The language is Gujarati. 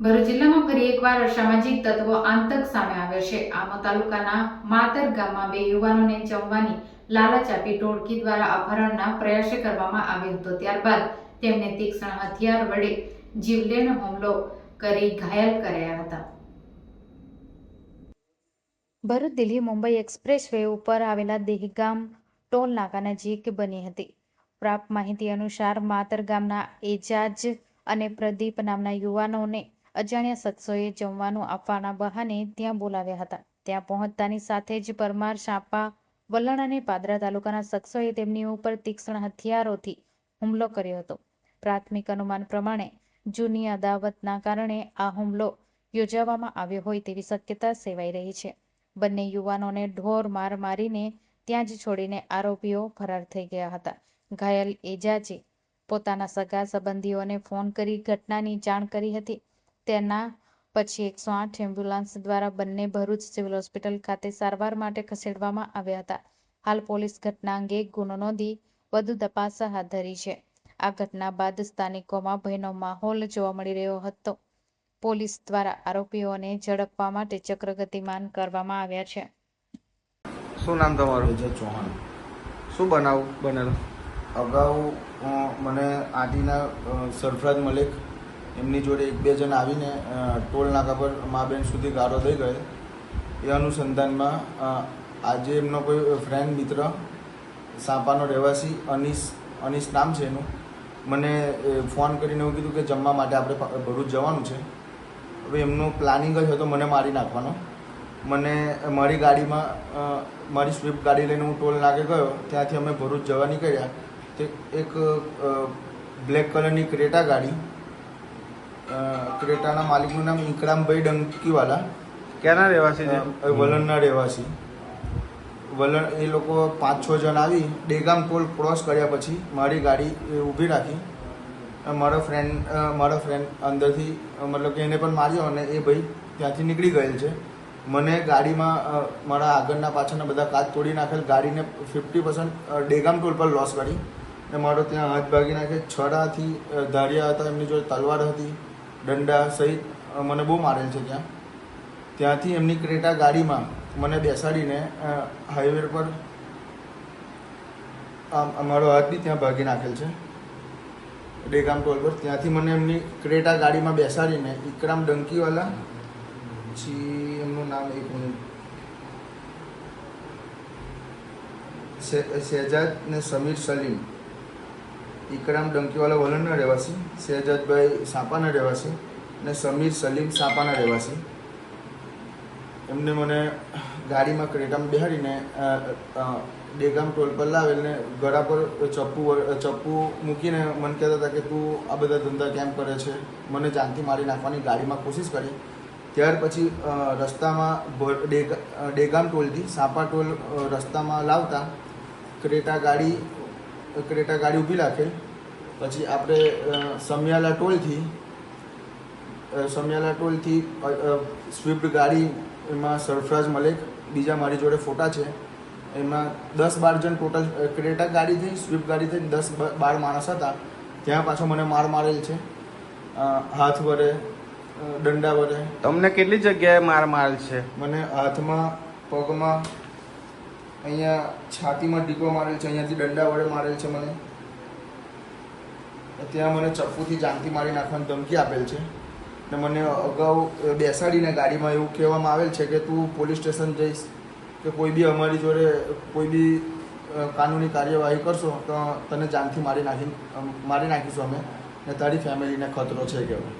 ભરૂચ જિલ્લામાં ફરી એકવાર અસામાજિક તત્વો આંતક સામે આવ્યો છે. આમો તાલુકાના માતર ગામમાં બે યુવાનોને જમવાની લાલચ આપી ટોળકી દ્વારા અપહરણના પ્રયાસ કરવામાં આવ્યો હતો. ત્યારબાદ તેમને તીક્ષ્ણ હથિયાર વડે જીવલેણ હુમલો કરી ઘાયલ કર્યા હતા. ભરૂચ દિલ્હી મુંબઈ એક્સપ્રેસ વે ઉપર આવેલા દેહગામ ટોલ નાકા નજીક બની હતી. પ્રાપ્ત માહિતી અનુસાર માતર ગામના એજાજ અને પ્રદીપ નામના યુવાનોને અજાણ્યા શખ્સોએ જમવાનું આપવાના બહાને ત્યાં બોલાવ્યા હતા. ત્યાં પહોંચતાની સાથે જ પરમાર, શાપા, વલણ અને પાદરા તાલુકાના શખ્સોએ તેમની ઉપર તીક્ષ્ણ હથિયારોથી હુમલો કર્યો હતો. પ્રાથમિક અનુમાન પ્રમાણે જૂની અદાવતના કારણે આ હુમલો યોજવામાં આવ્યો હોય તેવી શક્યતા સેવાઈ રહી છે. બંને યુવાનોને ઢોર માર મારીને ત્યાં જ છોડીને આરોપીઓ ફરાર થઈ ગયા હતા. ઘાયલ એજાજે પોતાના સગા સંબંધીઓને ફોન કરી ઘટનાની જાણ કરી હતી. તેના પછી એકસો આઠ એમ્બ્યુલન્સ દ્વારા બંને ભરૂચ સિવિલ હોસ્પિટલ ખાતે સારવાર માટે ખસેડવામાં આવ્યા હતા. હાલ પોલીસ ઘટના અંગે ગુનો નોંધી વધુ તપાસ હાથ ધરી છે. આ ઘટના બાદ સ્થાનિકોમાં ભયનો માહોલ જોવા મળી રહ્યો હતો. પોલીસ દ્વારા આરોપીઓને ઝડપવા માટે ચક્ર ગતિમાન કરવામાં આવ્યા છે. શું નામ તમારું? વિજય ચૌહાણ. શું બનાવ? બનેલો અગાઉ મને આદિના સરફરાજ મલિક એમની જોડે એક બે જણ આવીને ટોલ નાકા પર મા બેન સુધી ગાળો દઈ ગયેલ એ અનુસંધાનમાં આજે એમનો કોઈ ફ્રેન્ડ મિત્ર, સાપાનો રહેવાસી, અનીસ અનીસ નામ છે એનું, મને ફોન કરીને એવું કીધું કે જમવા માટે આપણે ભરૂચ જવાનું છે. હવે એમનું પ્લાનિંગ જ હતો મને મારી નાખવાનો. મને, મારી ગાડીમાં મારી સ્વિફ્ટ ગાડી લઈને હું ટોલ નાકે ગયો, ત્યાંથી અમે ભરૂચ જવા નીકળ્યા તે એક બ્લેક કલરની ક્રેટા ગાડી ક્રેટાના માલિકનું નામ ઇકરામભાઈ ડંકીવાલા. ક્યાંના રહેવાસી છે? વલણના રહેવાસી. વલણ એ લોકો પાંચ છ જણ આવી ડેગામ પોલ ક્રોસ કર્યા પછી મારી ગાડી એ ઊભી રાખી. મારો ફ્રેન્ડ મારો ફ્રેન્ડ અંદરથી મતલબ કે એને પણ માર્યો અને એ ભાઈ ત્યાંથી નીકળી ગયેલ છે. મને ગાડીમાં મારા આગળના પાછળના બધા કાચ તોડી નાખેલ ગાડીને ફિફ્ટી પર્સન્ટ ડેગામ ટોલ પર લોસ કરી. ને મારો ત્યાં હાથ ભાગી નાખે છડાથી ધારિયા હતા એમની જોડે તલવાર હતી. દંડા સહિત મને બહુ મારેલ છે ત્યાં. ત્યાંથી એમની ક્રેટા ગાડીમાં મને બેસાડીને હાઈવે પર આમ, અમારો હાથ બી ત્યાં ભાગી નાખેલ છે. ડેગામ ટોલ પર. ત્યાંથી મને એમની ક્રેટા ગાડીમાં બેસાડીને ઇકરામ ડંકીવાલા પછી એમનું નામ એક મિનિટ. શહેજાદ ને સમીર સલીમ. ઇકરામ ડંકીવાલા વલણના રહેવાસી શહેજાદભાઈ સાપાના રહેવાસી ને સમીર સલીમ સાપાના રહેવાસી. એમને મને ગાડીમાં ક્રેટામાં બેહાડીને ડેગામ ટોલ પર લાવેલને ગળા પર ચપ્પુ ચપ્પુ મૂકીને મને કહેતા હતા કે તું આ બધા ધંધા કેમ કરે છે? મને જાનથી મારી નાખવાની ગાડીમાં કોશિશ કરી. ત્યાર પછી રસ્તામાં ડેગામ ટોલથી સાપા ટોલ રસ્તામાં લાવતા ક્રેટા ગાડી ક્રેટા ગાડી ઊભી રાખે. પછી આપણે સમિયાલા ટોલથી સમિયાલા ટોલથી સ્વિફ્ટ ગાડી એમાં સરફરાજ મલેક બીજા મારી જોડે ફોટા છે. એમાં દસ બાર જણ ટોટલ ક્રેટા ગાડીથી સ્વિફ્ટ ગાડીથી દસ બાર માણસ હતા. ત્યાં પાછો મને માર મારેલ છે. હાથ વડે દંડા વડે તમને કેટલી જગ્યાએ માર મારેલ છે? મને હાથમાં પગમાં અહીંયા છાતીમાં ડીકો મારેલ છે, અહીંયાથી દંડા વડે મારેલ છે મને. ત્યાં મને ચપ્પુથી જાનથી મારી નાખવાની ધમકી આપેલ છે. ને મને અગાઉ બેસાડીને ગાડીમાં એવું કહેવામાં આવેલ છે કે તું પોલીસ સ્ટેશન જઈશ કે કોઈ બી અમારી જોડે કોઈ બી કાનૂની કાર્યવાહી કરશો તો તને જાનથી મારી નાખી મારી નાખીશું અમે. ને તારી ફેમિલીને ખતરો છે કે એવું.